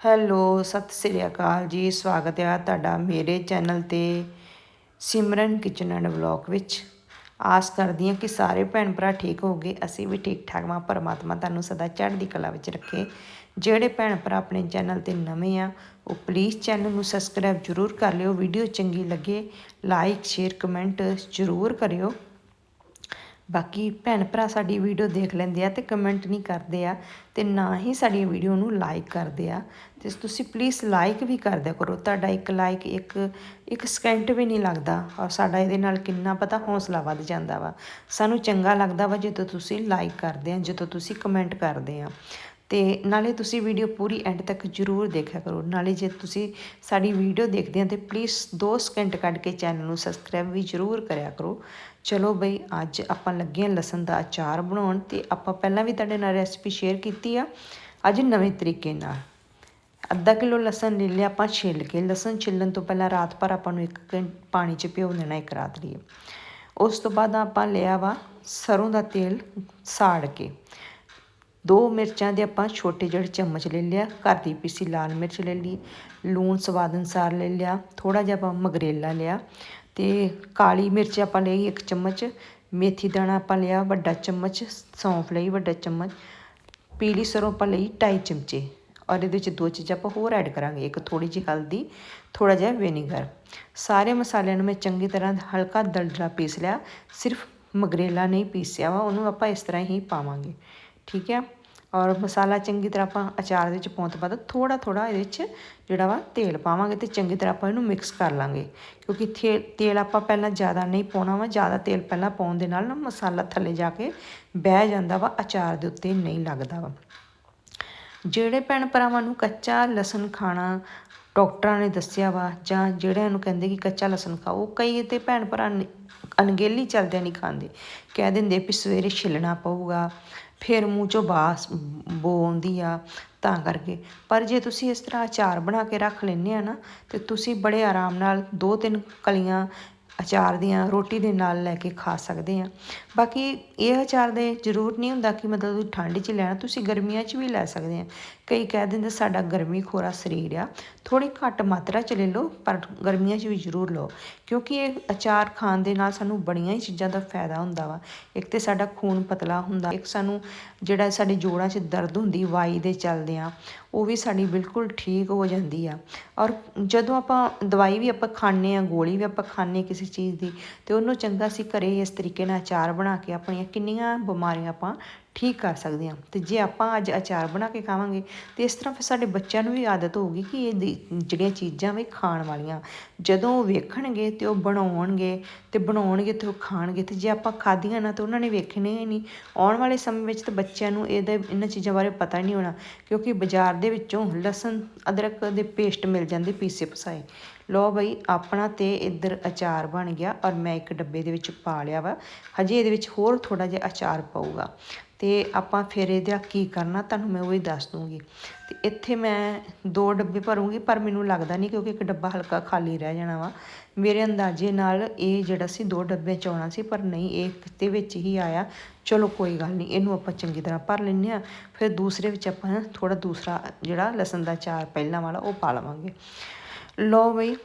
Hello, Sat Sri ਅਕਾਲ ਜੀ, ਸਵਾਗਤ ਹੈ ਤੁਹਾਡਾ ਮੇਰੇ ਚੈਨਲ ਤੇ ਸਿਮਰਨ ਕਿਚਨ ਐਂਡ ਵਲੌਗ ਵਿੱਚ। ਆਸ ਕਰਦੀ ਹਾਂ ਕਿ ਸਾਰੇ ਭੈਣ ਭਰਾ ਠੀਕ ਹੋਗੇ ਅਸੀਂ ਵੀ ਠੀਕ ਠਾਕ ਮਾਂ ਪਰਮਾਤਮਾ ਤੁਹਾਨੂੰ ਸਦਾ ਚੜ੍ਹਦੀ ਕਲਾ ਵਿੱਚ ਰੱਖੇ। ਜਿਹੜੇ ਭੈਣ ਭਰਾ ਆਪਣੇ ਚੈਨਲ ਤੇ ਨਵੇਂ ਆ, ਉਹ ਪਲੀਜ਼ ਚੈਨਲ ਨੂੰ ਸਬਸਕ੍ਰਾਈਬ ਜਰੂਰ ਕਰ ਲਿਓ ਵੀਡੀਓ ਚੰਗੀ ਲੱਗੇ ਲਾਈਕ ਸ਼ੇਅਰ ਕਮੈਂਟ ਜਰੂਰ ਕਰਿਓ। ਬਾਕੀ ਭੈਣ ਭਰਾ ਸਾਡੀ ਵੀਡੀਓ ਦੇਖ ਲੈਂਦੇ ਆ ਤੇ ਕਮੈਂਟ ਨਹੀਂ ਕਰਦੇ ਆ ਤੇ ਨਾ ਹੀ ਸਾਡੀ ਵੀਡੀਓ ਨੂੰ ਲਾਈਕ ਕਰਦੇ ਆ। ਤੇ ਤੁਸੀਂ ਪਲੀਜ਼ ਲਾਈਕ ਵੀ ਕਰ ਦਿਆ ਕਰੋ। ਤੁਹਾਡਾ ਇੱਕ ਲਾਈਕ ਇੱਕ ਇੱਕ ਸਕਿੰਟ ਵੀ ਨਹੀਂ ਲੱਗਦਾ ਔਰ ਸਾਡਾ ਇਹਦੇ ਨਾਲ ਕਿੰਨਾ ਪਤਾ ਹੌਸਲਾ ਵੱਧ ਜਾਂਦਾ ਵਾ। ਸਾਨੂੰ ਚੰਗਾ ਲੱਗਦਾ ਵਾ ਜਦੋਂ ਤੁਸੀਂ ਲਾਈਕ ਕਰਦੇ ਆ, ਜਦੋਂ ਤੁਸੀਂ ਕਮੈਂਟ ਕਰਦੇ ਆ। ਤੇ ਨਾਲੇ ਤੁਸੀਂ ਵੀਡੀਓ ਪੂਰੀ ਐਂਡ ਤੱਕ ਜਰੂਰ ਦੇਖਿਆ ਕਰੋ। ਨਾਲੇ ਜੇ ਤੁਸੀਂ ਸਾਡੀ ਵੀਡੀਓ ਦੇਖਦੇ ਆ ਤੇ ਪਲੀਜ਼ 2 ਸਕਿੰਟ ਕੱਢ ਕੇ ਚੈਨਲ ਨੂੰ ਸਬਸਕ੍ਰਾਈਬ ਵੀ ਜਰੂਰ ਕਰਿਆ ਕਰੋ। ਚਲੋ ਬਈ, ਅੱਜ ਆਪਾਂ ਲੱਗੇ ਹਾਂ ਲਸਣ ਦਾ ਅਚਾਰ ਬਣਾਉਣ ਤੇ ਆਪਾਂ ਪਹਿਲਾਂ ਵੀ ਤੁਹਾਡੇ ਨਾਲ ਰੈਸਪੀ ਸ਼ੇਅਰ ਕੀਤੀ ਆ। ਅੱਜ ਨਵੇਂ ਤਰੀਕੇ ਨਾਲ। ਅੱਧਾ ਕਿਲੋ ਲਸਣ ਲੈ ਲਿਆ ਆਪਾਂ ਛਿੱਲ ਕੇ। ਲਸਣ ਛਿੱਲਣ ਤੋਂ ਪਹਿਲਾਂ ਰਾਤ ਭਰ ਆਪਾਂ ਨੂੰ ਇੱਕ ਘੰ- ਪਾਣੀ 'ਚ ਭਿਓ ਦੇਣਾ ਇੱਕ ਰਾਤ ਲਈ। ਉਸ ਤੋਂ ਬਾਅਦ ਆਪਾਂ ਲਿਆ ਵਾ ਸਰੋਂ ਦਾ ਤੇਲ ਸਾੜ ਕੇ। ਦੋ ਮਿਰਚਾਂ ਦੇ ਆਪਾਂ ਛੋਟੇ ਜਿਹੜੇ ਚਮਚ ਲੈ ਲਿਆ, ਘਰ ਦੀ ਪੀਸੀ ਲਾਲ ਮਿਰਚ ਲੈ ਲਈ, ਲੂਣ ਸਵਾਦ ਅਨੁਸਾਰ ਲੈ ਲਿਆ ਥੋੜਾ ਜਿਹਾ ਆਪਾਂ ਮਗਰੇਲਾ ਲਿਆ ਤੇ ਕਾਲੀ ਮਿਰਚ ਆਪਾਂ ਲਈ ਇੱਕ ਚਮਚ, ਮੇਥੀ ਦਾਣਾ ਆਪਾਂ ਲਿਆ ਵੱਡਾ ਚਮਚ, ਸੌਂਫ ਲਈ ਵੱਡਾ ਚਮਚ, ਪੀਲੀ ਸਰੋਂ ਆਪਾਂ ਲਈ 2.5 ਚਮਚੇ ਔਰ ਇਹਦੇ ਵਿੱਚ ਦੋ ਚੀਜ਼ਾਂ ਆਪਾਂ ਹੋਰ ਐਡ ਕਰਾਂਗੇ, ਇੱਕ ਥੋੜੀ ਜਿਹੀ ਹਲਦੀ ਥੋੜਾ ਜਿਹਾ ਵਿਨੇਗਰ। ਸਾਰੇ ਮਸਾਲਿਆਂ ਨੂੰ ਮੈਂ ਚੰਗੀ ਤਰ੍ਹਾਂ ਹਲਕਾ ਦਲਦਲਾ ਪੀਸ ਲਿਆ, ਸਿਰਫ ਮਗਰੇਲਾ ਨਹੀਂ ਪੀਸਿਆ ਵਾ, ਉਹਨੂੰ ਆਪਾਂ ਇਸ ਤਰ੍ਹਾਂ ਹੀ ਪਾਵਾਂਗੇ, ਠੀਕ ਹੈ? ਔਰ ਮਸਾਲਾ ਚੰਗੀ ਤਰ੍ਹਾਂ ਆਪਾਂ ਅਚਾਰ ਦੇ ਵਿੱਚ ਪਾਉਣ ਤੋਂ ਬਾਅਦ ਥੋੜਾ ਥੋੜਾ ਇਹਦੇ ਵਿੱਚ ਜਿਹੜਾ ਵਾ ਤੇਲ ਪਾਵਾਂਗੇ ਤੇ ਚੰਗੀ ਤਰ੍ਹਾਂ ਆਪਾਂ ਇਹਨੂੰ ਮਿਕਸ ਕਰ ਲਾਂਗੇ। ਕਿਉਂਕਿ ਥੇ- ਤੇਲ ਆਪਾਂ ਪਹਿਲਾਂ ਜ਼ਿਆਦਾ ਨਹੀਂ ਪਾਉਣਾ ਵਾ, ਜ਼ਿਆਦਾ ਤੇਲ ਪਹਿਲਾਂ ਪਾਉਣ ਦੇ ਨਾਲ ਨਾ ਮਸਾਲਾ ਥੱਲੇ ਜਾ ਕੇ ਬਹਿ ਜਾਂਦਾ ਵਾ, ਅਚਾਰ ਦੇ ਉੱਤੇ ਨਹੀਂ ਲੱਗਦਾ ਵਾ। ਜਿਹੜੇ ਭੈਣ ਭਰਾਵਾਂ ਨੂੰ ਕੱਚਾ ਲਸਣ ਖਾਣਾ ਡਾਕਟਰਾਂ ਨੇ ਦੱਸਿਆ ਵਾ, ਜਾਂ ਜਿਹੜਿਆਂ ਨੂੰ ਕਹਿੰਦੇ ਕਿ ਕੱਚਾ ਲਸਣ ਖਾਓ ਕਈ ਤੇ ਭੈਣ ਭਰਾ ਨ- ਅਣਗਹਿਲੀ ਚੱਲਦਿਆਂ ਨਹੀਂ ਖਾਂਦੇ। ਕਹਿ ਦਿੰਦੇ ਵੀ ਸਵੇਰੇ ਛਿੱਲਣਾ ਪਊਗਾ ਫਿਰ ਮੂੰਹ ਚੋਂ ਬਾਸ ਬੋ ਆਉਂਦੀ ਆ ਤਾਂ ਕਰਕੇ। ਪਰ ਜੇ ਤੁਸੀਂ ਇਸ ਤਰ੍ਹਾਂ ਅਚਾਰ ਬਣਾ ਕੇ ਰੱਖ ਲੈਂਦੇ ਆ ਨਾ, ਤਾਂ ਤੁਸੀਂ ਬੜੇ ਆਰਾਮ ਨਾਲ ਦੋ ਤਿੰਨ ਕਲੀਆਂ ਅਚਾਰ ਦੀਆਂ ਰੋਟੀ ਦੇ ਨਾਲ ਲੈ ਕੇ ਖਾ ਸਕਦੇ ਆ ਬਾਕੀ ਇਹ ਅਚਾਰ ਦੇ ਜ਼ਰੂਰ ਨਹੀਂ ਹੁੰਦਾ ਕਿ ਮਤਲਬ ਤੁਸੀਂ ਠੰਡ 'ਚ ਲੈਣਾ, ਤੁਸੀਂ ਗਰਮੀਆਂ 'ਚ ਵੀ ਲੈ ਸਕਦੇ ਆ ਕਈ ਕਹਿ ਦਿੰਦੇ ਸਾਡਾ ਗਰਮੀ ਖੋਰਾ ਸਰੀਰ ਆ ਥੋੜੀ ਘੱਟ ਮਾਤਰਾ 'ਚ ਲੈ ਲਓ, ਪਰ ਗਰਮੀਆਂ 'ਚ ਵੀ ਜ਼ਰੂਰ ਲਓ। ਕਿਉਂਕਿ ਇਹ ਅਚਾਰ ਖਾਣ ਦੇ ਨਾਲ ਸਾਨੂੰ ਬੜੀਆਂ ਹੀ ਚੀਜ਼ਾਂ ਦਾ ਫਾਇਦਾ ਹੁੰਦਾ ਵਾ। ਇੱਕ ਤੇ ਸਾਡਾ ਖੂਨ ਪਤਲਾ ਹੁੰਦਾ, ਇੱਕ ਸਾਨੂੰ ਜਿਹੜਾ ਸਾਡੇ ਜੋੜਾਂ 'ਚ ਦਰਦ ਹੁੰਦੀ, ਵਾਈ ਦੇ ਚੱਲਦੇ ਆ ਉਹ ਵੀ ਸਾਡੀ ਬਿਲਕੁਲ ਠੀਕ ਹੋ ਜਾਂਦੀ ਆ। ਔਰ ਜਦੋਂ ਆਪਾਂ ਦਵਾਈ ਵੀ ਆਪਾਂ ਖਾਂਦੇ ਆ, ਗੋਲੀ ਵੀ ਆਪਾਂ ਖਾਂਦੇ ਕਿਸੇ ਚੀਜ਼ ਦੀ, ਤੇ ਉਹਨੂੰ ਚੰਗਾ ਸੀ ਘਰੇ ਇਸ ਤਰੀਕੇ ਨਾਲ ਅਚਾਰ ਬਣਾ ਕੇ ਆਪਣੀਆਂ ਕਿੰਨੀਆਂ ਬਿਮਾਰੀਆਂ ਆਪਾਂ ਠੀਕ ਕਰ ਸਕਦੇ ਹਾਂ। ਅਤੇ ਜੇ ਆਪਾਂ ਅੱਜ ਅਚਾਰ ਬਣਾ ਕੇ ਖਾਵਾਂਗੇ, ਤੇ ਇਸ ਤਰ੍ਹਾਂ ਫਿਰ ਸਾਡੇ ਬੱਚਿਆਂ ਨੂੰ ਵੀ ਆਦਤ ਹੋਊਗੀ ਕਿ ਇਹ ਦੀ- ਜਿਹੜੀਆਂ ਚੀਜ਼ਾਂ ਵੀ ਖਾਣ ਵਾਲੀਆਂ, ਜਦੋਂ ਉਹ ਵੇਖਣਗੇ ਤੇ ਉਹ ਬਣਾਉਣਗੇ, ਤੇ ਬਣਾਉਣਗੇ ਤੇ ਉਹ ਖਾਣਗੇ, ਤੇ ਜੇ ਆਪਾਂ ਖਾਧੀਆਂ ਨਾ ਤਾਂ ਉਹਨਾਂ ਨੇ ਵੇਖਣੇ ਹੀ ਨਹੀਂ। ਆਉਣ ਵਾਲੇ ਸਮੇਂ ਵਿੱਚ ਤਾਂ ਬੱਚਿਆਂ ਨੂੰ ਇਹਦੇ, ਇਹਨਾਂ ਚੀਜ਼ਾਂ ਬਾਰੇ ਪਤਾ ਹੀ ਨਹੀਂ ਹੋਣਾ, ਕਿਉਂਕਿ ਬਾਜ਼ਾਰ ਦੇ ਵਿੱਚੋਂ ਲਸਣ, ਅਦਰਕ ਦੇ ਪੇਸਟ ਮਿਲ ਜਾਂਦੇ ਪੀਸੇ ਪਸਾਏ। ਲੋ ਬਈ, ਆਪਣਾ ਤੇ ਇੱਧਰ ਅਚਾਰ ਬਣ ਗਿਆ ਔਰ ਮੈਂ ਇੱਕ ਡੱਬੇ ਦੇ ਵਿੱਚ ਪਾ ਲਿਆ ਵਾ। ਹਜੇ ਇਹਦੇ ਵਿੱਚ ਹੋਰ ਥੋੜਾ ਜਿਹਾ ਅਚਾਰ ਪਊਗਾ। ਤੇ ਆਪਾਂ ਫਿਰ ਇਹਦਾ ਕੀ ਕਰਨਾ, ਤੁਹਾਨੂੰ ਮੈਂ ਉਹ ਹੀ ਦੱਸ ਦੂੰਗੀ। ਤੇ ਇੱਥੇ ਮੈਂ ਦੋ ਡੱਬੇ ਭਰੂੰਗੀ, ਪਰ ਮੈਨੂੰ ਲੱਗਦਾ ਨਹੀਂ ਕਿਉਂਕਿ ਇੱਕ ਡੱਬਾ ਹਲਕਾ ਖਾਲੀ ਰਹਿ ਜਾਣਾ ਵਾ। ਮੇਰੇ ਅੰਦਾਜ਼ੇ ਨਾਲ ਇਹ ਜਿਹੜਾ ਸੀ ਦੋ ਡੱਬੇ ਚ ਆਉਣਾ ਸੀ, ਪਰ ਨਹੀਂ, ਇਹ ਦੇ ਵਿੱਚ ਹੀ ਆਇਆ। ਚਲੋ ਕੋਈ ਗੱਲ ਨਹੀਂ, ਇਹਨੂੰ ਆਪਾਂ ਚੰਗੀ ਤਰ੍ਹਾਂ ਭਰ ਲੈਂਦੇ ਆ ਫਿਰ ਦੂਸਰੇ ਵਿੱਚ ਆਪਾਂ ਥੋੜਾ ਦੂਸਰਾ ਜਿਹੜਾ ਲਸਣ ਦਾ ਚਾਰ ਪਹਿਲਾਂ ਵਾਲਾ, ਉਹ ਪਾ ਲਵਾਂਗੇ। ਲਓ ਬਈ,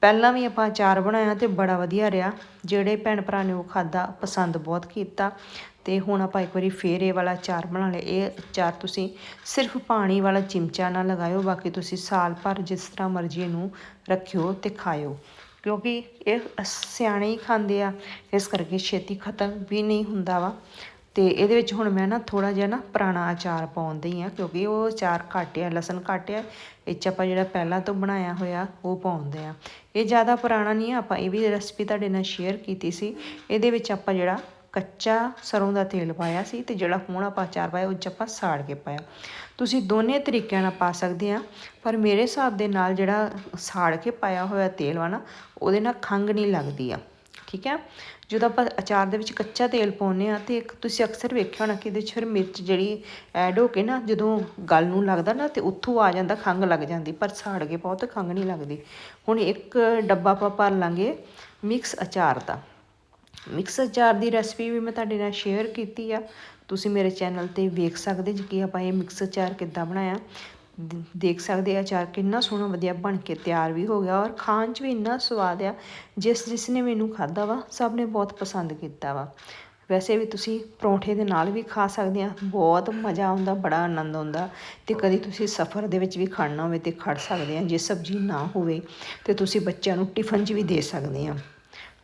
ਪਹਿਲਾਂ ਵੀ ਆਪਾਂ ਅਚਾਰ ਬਣਾਇਆ ਤੇ ਬੜਾ ਵਧੀਆ ਰਿਹਾ। ਜਿਹੜੇ ਭੈਣ ਭਰਾ ਨੇ ਉਹ ਖਾਦਾ ਪਸੰਦ ਬਹੁਤ ਕੀਤਾ। ਤੇ ਹੁਣ ਆਪਾਂ ਇੱਕ ਵਾਰੀ ਫੇਰ ਇਹ ਵਾਲਾ ਅਚਾਰ ਬਣਾ ਲਿਆ। ਇਹ ਅਚਾਰ ਤੁਸੀਂ ਸਿਰਫ ਪਾਣੀ ਵਾਲਾ ਚਿਮਚਾ ਨਾ ਲਗਾਇਓ, ਬਾਕੀ ਤੁਸੀਂ ਸਾਲ ਭਰ ਜਿਸ ਤਰ੍ਹਾਂ ਮਰਜ਼ੀ ਇਹਨੂੰ ਰੱਖਿਓ ਤੇ ਖਾਇਓ। ਕਿਉਂਕਿ ਇਹ ਸਿਆਣੇ ਹੀ ਖਾਂਦੇ ਆ, ਇਸ ਕਰਕੇ ਛੇਤੀ ਖਤਮ ਵੀ ਨਹੀਂ ਹੁੰਦਾ ਵਾ। ਤੇ ਇਹਦੇ ਵਿੱਚ ਹੁਣ ਮੈਂ ਨਾ ਥੋੜਾ ਜਿਹਾ ਨਾ ਪੁਰਾਣਾ ਅਚਾਰ ਪਾਉਂਦੀ ਆ ਕਿਉਂਕਿ ਉਹ ਅਚਾਰ ਘੱਟ ਆ, ਲਸਣ ਘੱਟ ਆ। ਇਹ 'ਚ ਆਪਾਂ ਜਿਹੜਾ ਪਹਿਲਾਂ ਤੋਂ ਬਣਾਇਆ ਹੋਇਆ, ਉਹ ਪਾਉਂਦੇ ਆ ਇਹ ਜ਼ਿਆਦਾ ਪੁਰਾਣਾ ਨਹੀਂ ਆ, ਆਪਾਂ ਇਹ ਵੀ ਰੈਸਪੀ ਤੁਹਾਡੇ ਨਾਲ ਸ਼ੇਅਰ ਕੀਤੀ ਸੀ। ਇਹਦੇ ਵਿੱਚ ਆਪਾਂ ਜਿਹੜਾ ਕੱਚਾ ਸਰੋਂ ਦਾ ਤੇਲ ਪਾਇਆ ਸੀ ਤੇ ਜਿਹੜਾ ਹੁਣ ਆਪਾਂ ਅਚਾਰ ਪਾਇਆ, ਉਹ 'ਚ ਆਪਾਂ ਸਾੜ ਕੇ ਪਾਇਆ। ਤੁਸੀਂ ਦੋਨੇ ਤਰੀਕਿਆਂ ਨਾਲ ਪਾ ਸਕਦੇ ਆ, ਪਰ ਮੇਰੇ ਹਿਸਾਬ ਦੇ ਨਾਲ ਜਿਹੜਾ ਸਾੜ ਕੇ ਪਾਇਆ ਹੋਇਆ ਤੇਲ ਵਾ ਨਾ, ਉਹਦੇ ਨਾਲ ਖੰਘ ਨਹੀਂ ਲੱਗਦੀ ਆ, ਠੀਕ ਹੈ ਜਦੋਂ ਆਪਾਂ ਅਚਾਰ ਦੇ ਵਿੱਚ ਕੱਚਾ ਤੇਲ ਪਾਉਂਦੇ ਆ ਤੇ ਇੱਕ ਤੁਸੀਂ ਅਕਸਰ ਵੇਖਿਆ ਹੋਣਾ ਕਿ ਇਹਦੇ 'ਚ ਫਿਰ ਮਿਰਚ ਜਿਹੜੀ ਐਡ ਹੋ ਕੇ ਨਾ, ਜਦੋਂ ਗਲ ਨੂੰ ਲੱਗਦਾ ਨਾ ਤੇ ਉੱਥੋਂ ਆ ਜਾਂਦਾ, ਖੰਘ ਲੱਗ ਜਾਂਦੀ, ਪਰ ਸਾੜ ਕੇ ਪਾਓ ਤੇ ਖੰਘ ਨਹੀਂ ਲੱਗਦੀ। ਹੁਣ ਇੱਕ ਡੱਬਾ ਆਪਾਂ ਭਰ ਲਾਂਗੇ, ਮਿਕਸ ਅਚਾਰ ਦਾ। ਮਿਕਸ ਅਚਾਰ ਦੀ ਰੈਸਪੀ ਵੀ ਮੈਂ ਤੁਹਾਡੇ ਨਾਲ ਸ਼ੇਅਰ ਕੀਤੀ ਆ। ਤੁਸੀਂ ਮੇਰੇ ਚੈਨਲ ਤੇ ਵੇਖ ਸਕਦੇ ਜੀ ਕਿ ਆਪਾਂ ਇਹ ਮਿਕਸ ਅਚਾਰ ਕਿੱਦਾਂ ਬਣਾਇਆ। ਦੇਖ ਸਕਦੇ ਆ ਅਚਾਰ ਕਿੰਨਾ ਸੋਹਣਾ ਵਧੀਆ ਬਣ ਕੇ ਤਿਆਰ ਵੀ ਹੋ ਗਿਆ ਔਰ ਖਾਣ 'ਚ ਵੀ ਇੰਨਾ ਸਵਾਦ ਆ, ਜਿਸ ਜਿਸ ਨੇ ਮੈਨੂੰ ਖਾਦਾ ਵਾ, ਸਭ ਨੇ ਬਹੁਤ ਪਸੰਦ ਕੀਤਾ ਵਾ। ਵੈਸੇ ਵੀ ਤੁਸੀਂ ਪਰੌਂਠੇ ਦੇ ਨਾਲ ਵੀ ਖਾ ਸਕਦੇ ਆ, ਬਹੁਤ ਮਜ਼ਾ ਆਉਂਦਾ, ਬੜਾ ਆਨੰਦ ਆਉਂਦਾ ਤੇ ਕਦੀ ਤੁਸੀਂ ਸਫ਼ਰ ਦੇ ਵਿੱਚ ਵੀ ਖਾਣਾ ਹੋਵੇ ਤੇ ਖੜ ਸਕਦੇ ਆ, ਜੇ ਸਬਜ਼ੀ ਨਾ ਹੋਵੇ ਤੇ ਤੁਸੀਂ ਬੱਚਿਆਂ ਨੂੰ ਟਿਫਨ 'ਚ ਵੀ ਦੇ ਸਕਦੇ ਆ।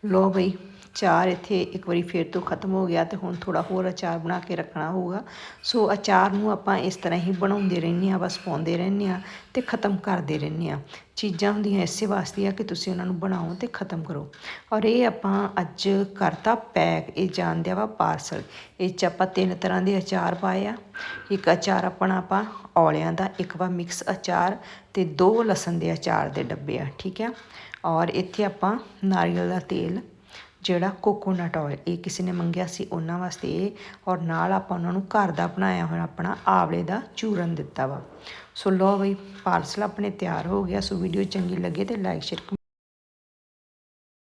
ਲੋ ਬਈ ਅਚਾਰ ਇੱਥੇ ਇੱਕ ਵਾਰੀ ਫੇਰ ਤੋਂ ਖਤਮ ਹੋ ਗਿਆ ਤੇ ਹੁਣ ਥੋੜਾ ਹੋਰ ਅਚਾਰ ਬਣਾ ਕੇ ਰੱਖਣਾ ਹੋਊਗਾ। ਸੋ ਅਚਾਰ ਨੂੰ ਆਪਾਂ ਇਸ ਤਰ੍ਹਾਂ ਹੀ ਬਣਾਉਂਦੇ ਰਹਿੰਦੇ ਆ ਬਸ ਪਾਉਂਦੇ ਰਹਿੰਦੇ ਆ ਤੇ ਖਤਮ ਕਰਦੇ ਰਹਿੰਦੇ ਆ ਚੀਜ਼ਾਂ ਹੁੰਦੀਆਂ ਇਸੇ ਵਾਸਤੇ ਆ ਕਿ ਤੁਸੀਂ ਉਹਨਾਂ ਨੂੰ ਬਣਾਓ ਤੇ ਖਤਮ ਕਰੋ। ਔਰ ਇਹ ਆਪਾਂ ਅੱਜ ਕਰਤਾ ਪੈਕ, ਇਹ ਜਾਂਦਿਆ ਵਾ ਪਾਰਸਲ। ਇਹ ਚ ਆਪਾਂ ਤਿੰਨ ਤਰ੍ਹਾਂ ਦੇ ਅਚਾਰ ਪਾਏ ਆ। ਇੱਕ ਅਚਾਰ ਆਪਣਾ ਆਪਾਂ ਔਲਿਆਂ ਦਾ, ਇੱਕ ਵਾ ਮਿਕਸ ਅਚਾਰ ਤੇ ਦੋ ਲਸਣ ਦੇ ਅਚਾਰ ਦੇ ਡੱਬੇ ਆ, ਠੀਕ ਆ। ਔਰ ਇੱਥੇ ਆਪਾਂ ਨਾਰੀਅਲ ਦਾ ਤੇਲ ਜਿਹੜਾ ਕੋਕੋਨਟ ਆਇਲ ਇਹ ਕਿਸੇ ਨੇ ਮੰਗਿਆ ਸੀ ਉਹਨਾਂ ਵਾਸਤੇ ਇਹ, ਔਰ ਨਾਲ ਆਪਾਂ ਉਹਨਾਂ ਨੂੰ ਘਰ ਦਾ ਬਣਾਇਆ ਹੋਇਆ ਆਪਣਾ ਆਵਲੇ ਦਾ ਚੂਰਨ ਦਿੱਤਾ ਵਾ। ਸੋ ਲੋ ਬਈ ਪਾਰਸਲ ਆਪਣੇ ਤਿਆਰ ਹੋ ਗਿਆ, ਸੋ ਵੀਡੀਓ ਚੰਗੀ ਲੱਗੇ ਤੇ ਲਾਈਕ ਸ਼ੇਅਰ